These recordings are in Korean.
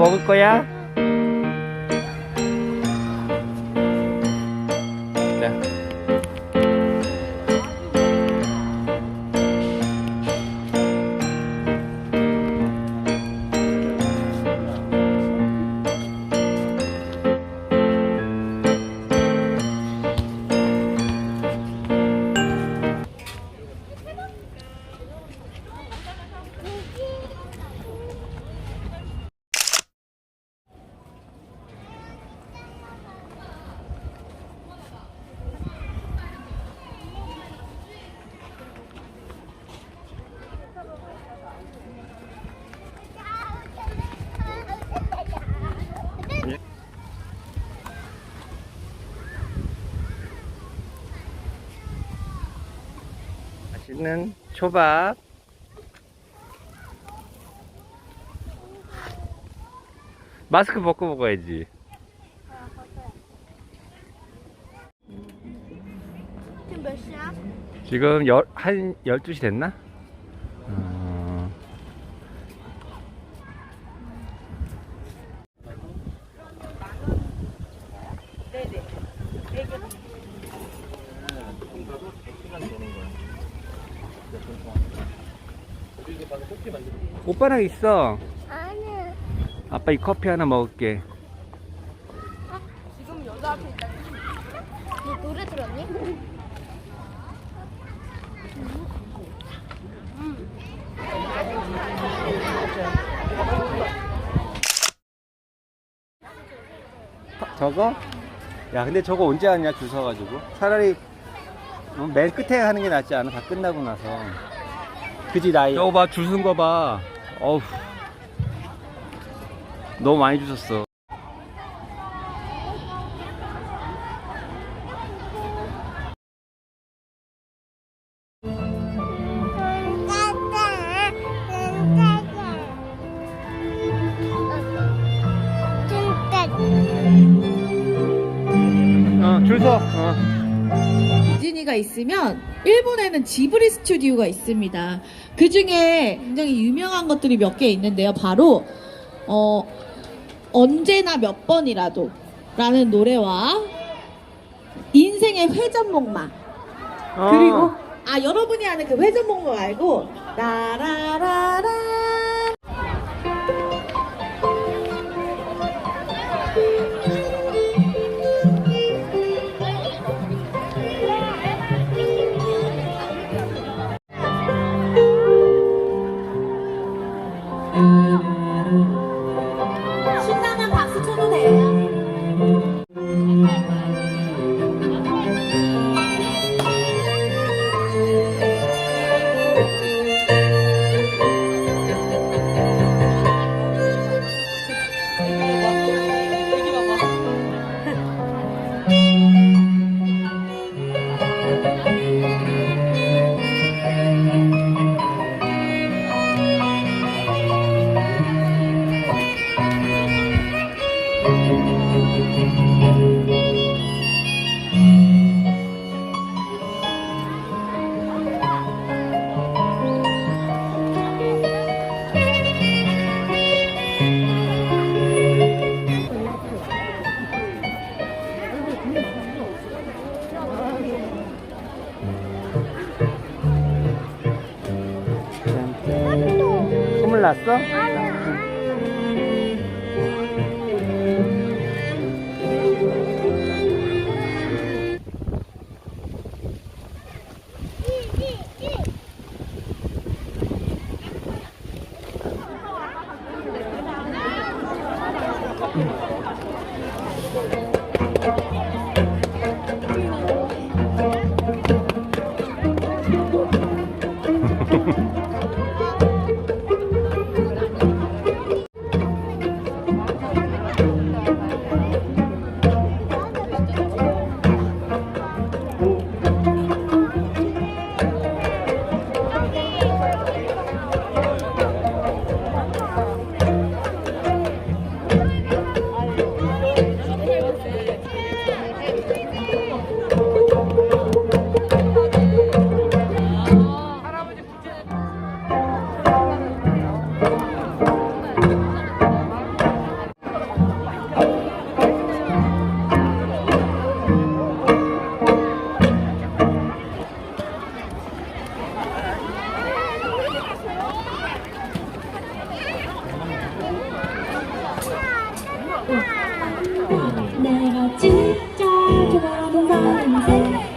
먹을 거야? 맛있는 초밥. 마스크 벗고 먹어야지. 지금 몇 시야? 지금 열, 한 12시 됐나? 오빠랑 있어. 아니. 아빠 이 커피 하나 먹을게. 지금 여기 앞에 있다. 너 노래 들었니? 저거? 야, 근데 저거 언제 하냐, 줄 서가지고. 차라리 어, 맨 끝에 하는 게 낫지 않아? 다 끝나고 나서. 그지, 나이. 저거 봐, 줄 쓴 거 봐. 어우. 너무 많이 주셨어. 어, 줄 서. 어. 디즈니가 있으면 일본에는 지브리 스튜디오가 있습니다. 그 중에 굉장히 유명한 것들이 몇 개 있는데요. 바로 어, 언제나 몇 번이라도 라는 노래와 인생의 회전목마 어. 그리고 아 여러분이 아는 그 회전목마 말고 라라라 ব্যস্ত 내가 진짜 좋아하는 사람인데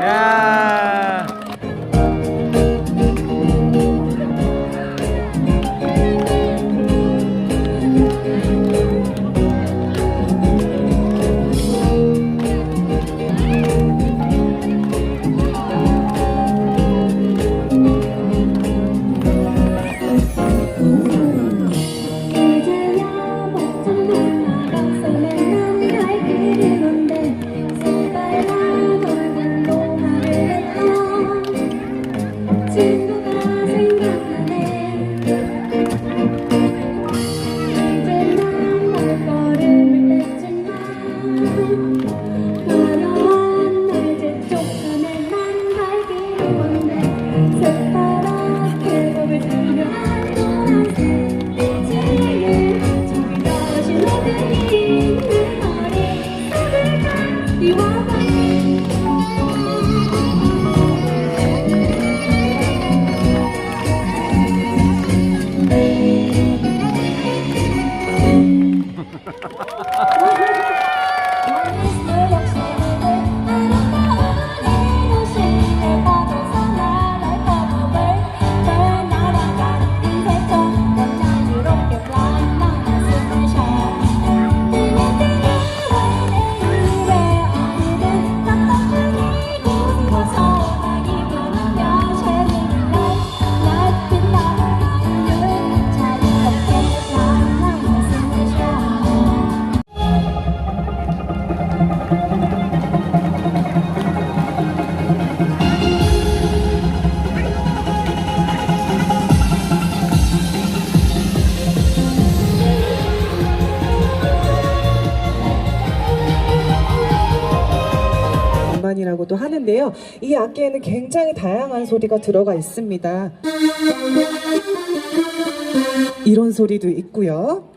呀 소리라고도 하는데요. 이 악기에는 굉장히 다양한 소리가 들어가 있습니다. 이런 소리도 있고요.